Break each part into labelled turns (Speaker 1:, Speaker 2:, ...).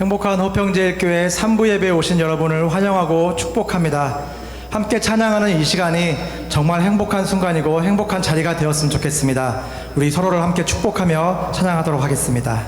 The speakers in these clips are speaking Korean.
Speaker 1: 행복한 호평제일교회 3부 예배에 오신 여러분을 환영하고 축복합니다. 함께 찬양하는 이 시간이 정말 행복한 순간이고 행복한 자리가 되었으면 좋겠습니다. 우리 서로를 함께 축복하며 찬양하도록 하겠습니다.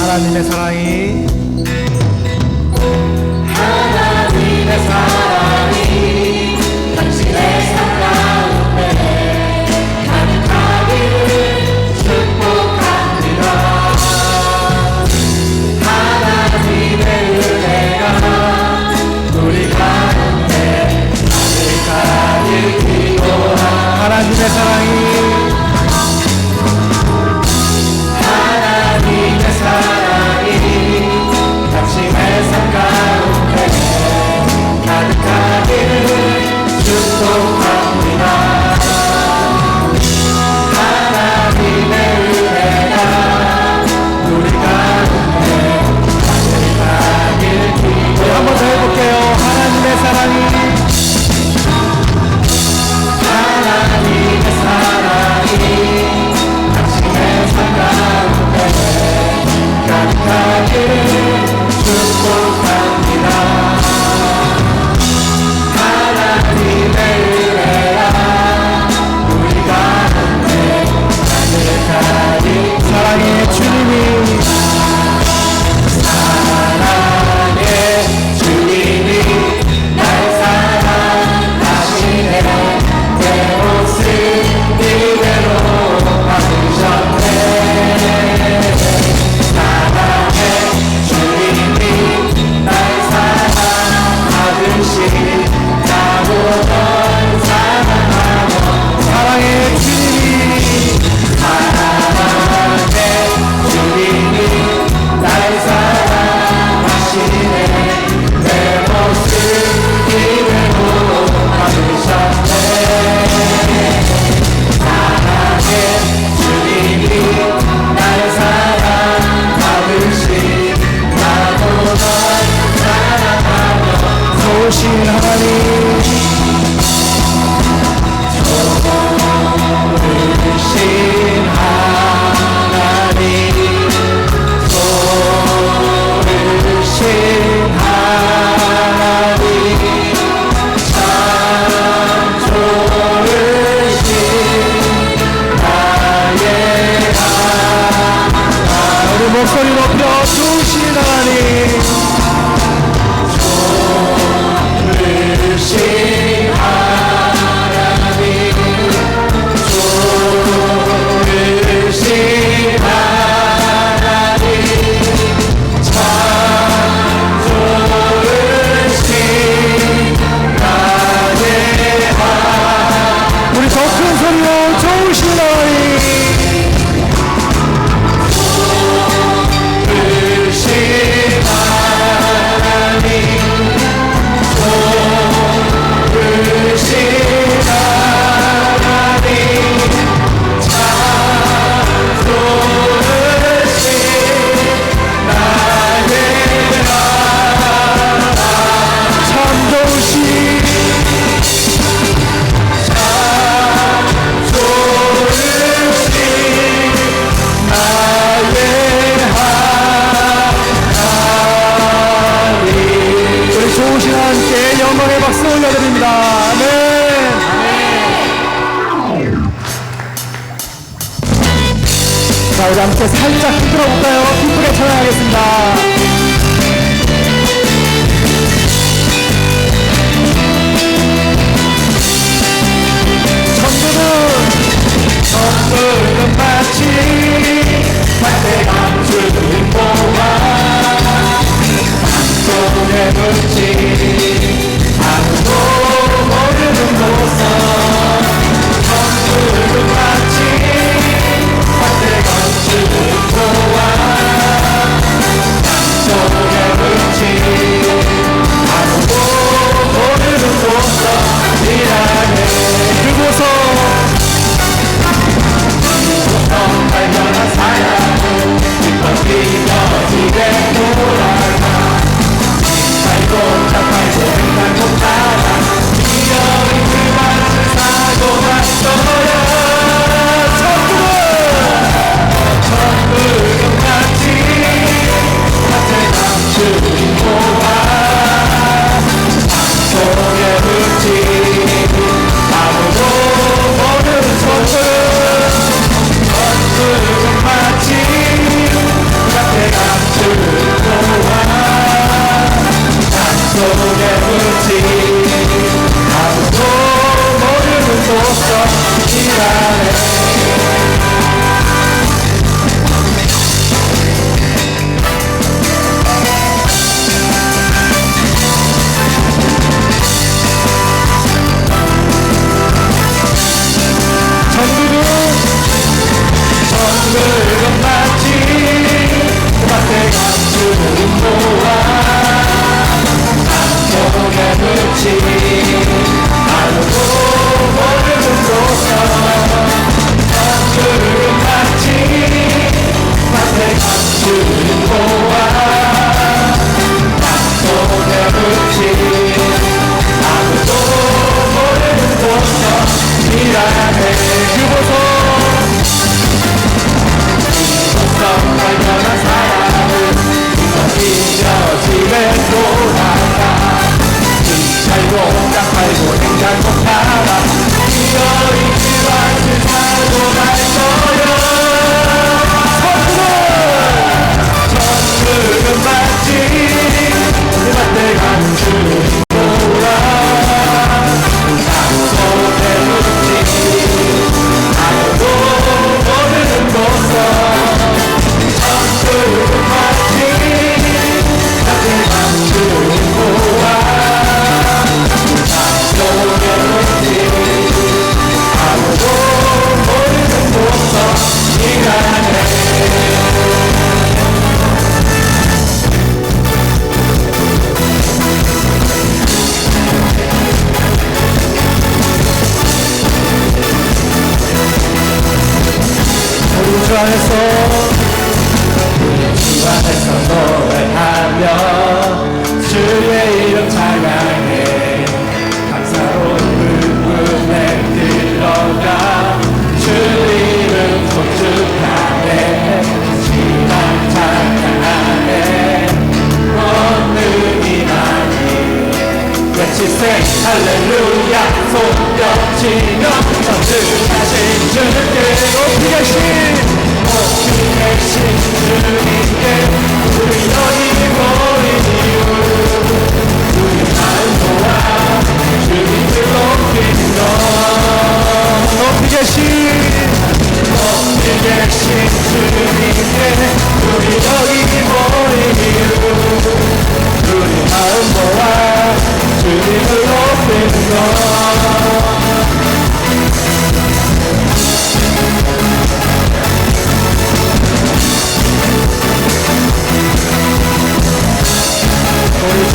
Speaker 1: 하나님의 사랑이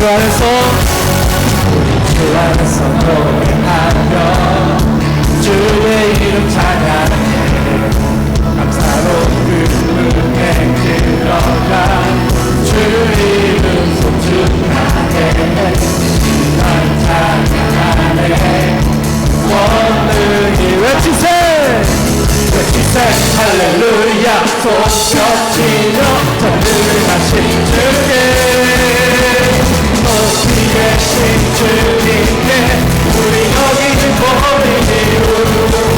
Speaker 1: 주
Speaker 2: 안에서 우리 주 안에서 노래하며 주의 이름 찬양해. 감사로 그분에 들어가 주 이름 소중하게 난 찬양하네. 원능이 외치세. 외치세. 할렐루야. 손뼉치며 전능하신 주께. 그의 심주님께 우리 여기는
Speaker 1: 보내요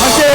Speaker 1: 외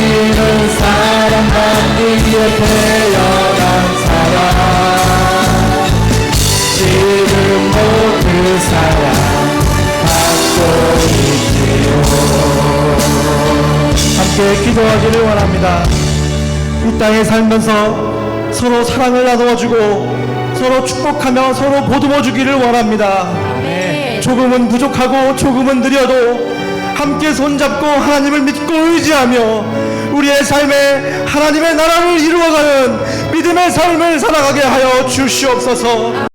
Speaker 3: 주님은
Speaker 2: 사랑만
Speaker 1: 위에 태어난 사람. 지금도 그 사랑 받고 있지요
Speaker 2: 함께 기도하기를 원합니다. 이 땅에 살면서 서로 사랑을 나누어주고 서로 축복하며 서로 보듬어주기를 원합니다. 조금은 부족하고 조금은 느려도 함께 손잡고 하나님을 믿고 의지하며 우리의 삶에 하나님의 나라를 이루어가는 믿음의 삶을 살아가게 하여 주시옵소서.